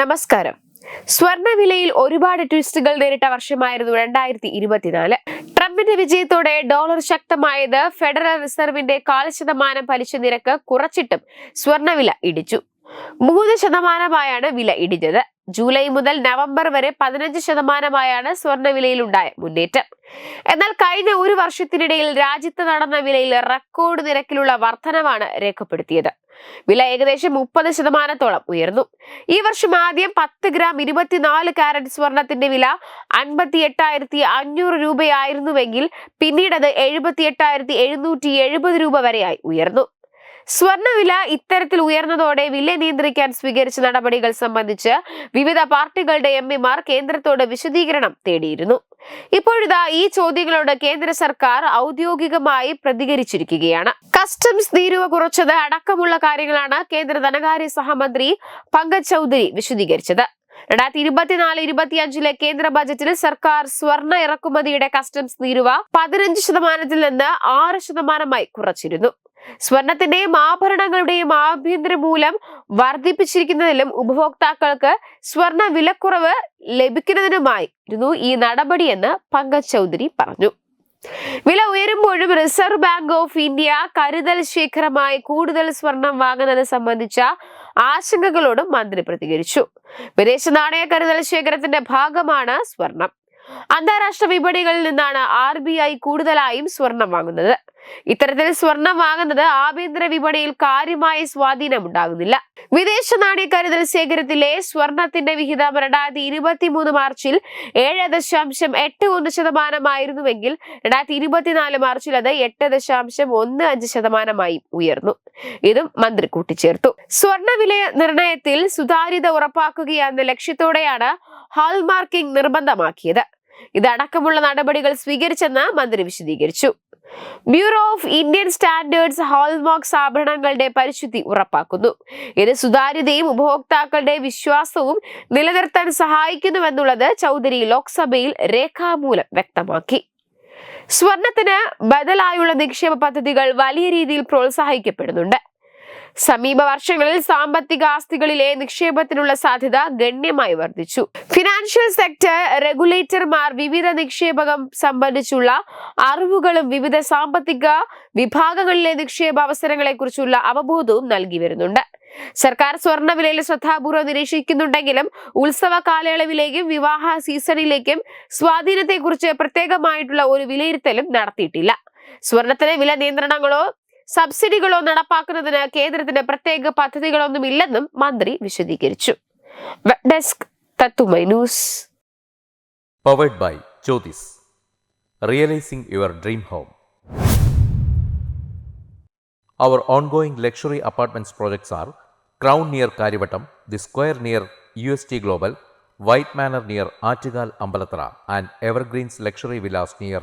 നമസ്കാരം. സ്വർണവിലയിൽ ഒരുപാട് ട്വിസ്റ്റുകൾ നേരിട്ട വർഷമായിരുന്നു രണ്ടായിരത്തി ഇരുപത്തിനാല് ട്രംപിന്റെ വിജയത്തോടെ ഡോളർ ശക്തമായത് ഫെഡറൽ റിസർവിന്റെ കാൽ ശതമാനം പലിശ നിരക്ക് കുറച്ചിട്ടും സ്വർണവില ഇടിച്ചു. മൂന്ന് ശതമാനമായാണ് വില ഇടിഞ്ഞത്. ജൂലൈ മുതൽ നവംബർ വരെ പതിനഞ്ച് ശതമാനമായാണ് സ്വർണവിലയിലുണ്ടായ മുന്നേറ്റം. എന്നാൽ കഴിഞ്ഞ ഒരു വർഷത്തിനിടയിൽ രാജ്യത്ത് നടന്ന വിലയിൽ റെക്കോർഡ് നിരക്കിലുള്ള വർധനവാണ് രേഖപ്പെടുത്തിയത്. വില ഏകദേശം മുപ്പത് ശതമാനത്തോളം ഉയർന്നു. ഈ വർഷം ആദ്യം പത്ത് ഗ്രാം ഇരുപത്തിനാല് കാരറ്റ് സ്വർണത്തിന്റെ വില അൻപത്തി എട്ടായിരത്തി അഞ്ഞൂറ് രൂപയായിരുന്നുവെങ്കിൽ പിന്നീടത് എഴുപത്തി എട്ടായിരത്തി എഴുന്നൂറ്റി എഴുപത് രൂപ വരെയായി ഉയർന്നു. സ്വർണവില ഇത്തരത്തിൽ ഉയർന്നതോടെ വില നിയന്ത്രിക്കാൻ സ്വീകരിച്ച നടപടികൾ സംബന്ധിച്ച് വിവിധ പാർട്ടികളുടെ എം പിമാർ കേന്ദ്രത്തോട് വിശദീകരണം തേടിയിരുന്നു. ഇപ്പോഴിതാ ഈ ചോദ്യങ്ങളോട് കേന്ദ്ര സർക്കാർ ഔദ്യോഗികമായി പ്രതികരിച്ചിരിക്കുകയാണ്. കസ്റ്റംസ് തീരുവ കുറച്ചത് അടക്കമുള്ള കാര്യങ്ങളാണ് കേന്ദ്ര ധനകാര്യ സഹമന്ത്രി പങ്കജ് ചൗധരി വിശദീകരിച്ചത്. രണ്ടായിരത്തി ഇരുപത്തിനാല് ഇരുപത്തിയഞ്ചിലെ കേന്ദ്ര ബജറ്റിൽ സർക്കാർ സ്വർണ ഇറക്കുമതിയുടെ കസ്റ്റംസ് തീരുവ പതിനഞ്ച് ശതമാനത്തിൽ നിന്ന് ആറ് ശതമാനമായി കുറച്ചിരുന്നു. സ്വർണത്തിന്റെയും ആഭരണങ്ങളുടെയും ആഭ്യന്തര മൂലം വർദ്ധിപ്പിച്ചിരിക്കുന്നതിലും ഉപഭോക്താക്കൾക്ക് സ്വർണ വിലക്കുറവ് ലഭിക്കുന്നതിനുമായിരുന്നു ഈ നടപടിയെന്ന് പങ്കജ് ചൗധരി പറഞ്ഞു. വില ഉയരുമ്പോഴും റിസർവ് ബാങ്ക് ഓഫ് ഇന്ത്യ കരുതൽ ശേഖരമായി കൂടുതൽ സ്വർണം വാങ്ങുന്നത് സംബന്ധിച്ച ആശങ്കകളോടും മന്ത്രി പ്രതികരിച്ചു. വിദേശ നാണയ കരുതൽ ശേഖരത്തിന്റെ ഭാഗമാണ് സ്വർണം. അന്താരാഷ്ട്ര വിപണികളിൽ നിന്നാണ് ആർ കൂടുതലായും സ്വർണം വാങ്ങുന്നത്. ഇത്തരത്തിൽ സ്വർണം വാങ്ങുന്നത് ആഭ്യന്തര വിപണിയിൽ കാര്യമായ സ്വാധീനം ഉണ്ടാകുന്നില്ല വിദേശ കരുതൽ ശേഖരത്തിലെ സ്വർണത്തിന്റെ വിഹിതം രണ്ടായിരത്തി ഇരുപത്തി മൂന്ന് മാർച്ചിൽ ഏഴ് ദശാംശം എട്ട് ഒന്ന് ശതമാനമായിരുന്നുവെങ്കിൽ രണ്ടായിരത്തി ഇരുപത്തിനാല് മാർച്ചിൽ അത് എട്ട് ദശാംശം ഒന്ന് അഞ്ച് ശതമാനമായി ഉയർന്നു. ഇതും മന്ത്രി കൂട്ടിച്ചേർത്തു. സ്വർണവില നിർണയത്തിൽ സുതാര്യത ഉറപ്പാക്കുകയെന്ന ലക്ഷ്യത്തോടെയാണ് ഹാൾമാർക്കിംഗ് നിർബന്ധമാക്കിയത്. ഇതടക്കമുള്ള നടപടികൾ സ്വീകരിച്ചെന്ന് മന്ത്രി വിശദീകരിച്ചു. Bureau of Indian standards hallmarks ആഭരണങ്ങളുടെ പരിശുദ്ധി ഉറപ്പാക്കുന്നു. ഇത് സുതാര്യതയും ഉപഭോക്താക്കളുടെ വിശ്വാസവും നിലനിർത്താൻ സഹായിക്കുന്നുവെന്നുള്ളത് ചൗധരി ലോക്സഭയിൽ രേഖാമൂലം വ്യക്തമാക്കി. സ്വർണത്തിന് ബദലായുള്ള നിക്ഷേപ പദ്ധതികൾ വലിയ രീതിയിൽ പ്രോത്സാഹിക്കപ്പെടുന്നുണ്ട്. സമീപ വർഷങ്ങളിൽ സാമ്പത്തിക ആസ്തികളിലെ നിക്ഷേപത്തിനുള്ള സാധ്യത ഗണ്യമായി വർദ്ധിച്ചു. ഫിനാൻഷ്യൽ സെക്ടർ റെഗുലേറ്റർമാർ വിവിധ നിക്ഷേപകം സംബന്ധിച്ചുള്ള അറിവുകളും വിവിധ സാമ്പത്തിക വിഭാഗങ്ങളിലെ നിക്ഷേപ അവസരങ്ങളെ കുറിച്ചുള്ള അവബോധവും നൽകി വരുന്നുണ്ട്. സർക്കാർ സ്വർണവിലയിൽ ശ്രദ്ധാപൂർവം നിരീക്ഷിക്കുന്നുണ്ടെങ്കിലും ഉത്സവ കാലയളവിലേക്കും വിവാഹ സീസണിലേക്കും സ്വാധീനത്തെക്കുറിച്ച് പ്രത്യേകമായിട്ടുള്ള ഒരു വിലയിരുത്തലും നടത്തിയിട്ടില്ല. സ്വർണത്തിന് വില നിയന്ത്രണങ്ങളോ സബ്സിഡികളോ നടപ്പാക്കുന്നതിന് കേന്ദ്രത്തിന് പ്രത്യേക പദ്ധതികളൊന്നുമില്ലെന്നും മന്ത്രി വിശദീകരിച്ചു ഡെസ്ക് തത്തുമൈ news powered by Jyothis realising your dream home Our ongoing luxury apartments projects are Crown near Karivatam, The Square near UST Global, White Manor near Achigal Ambalatra, and Evergreens Luxury Villas near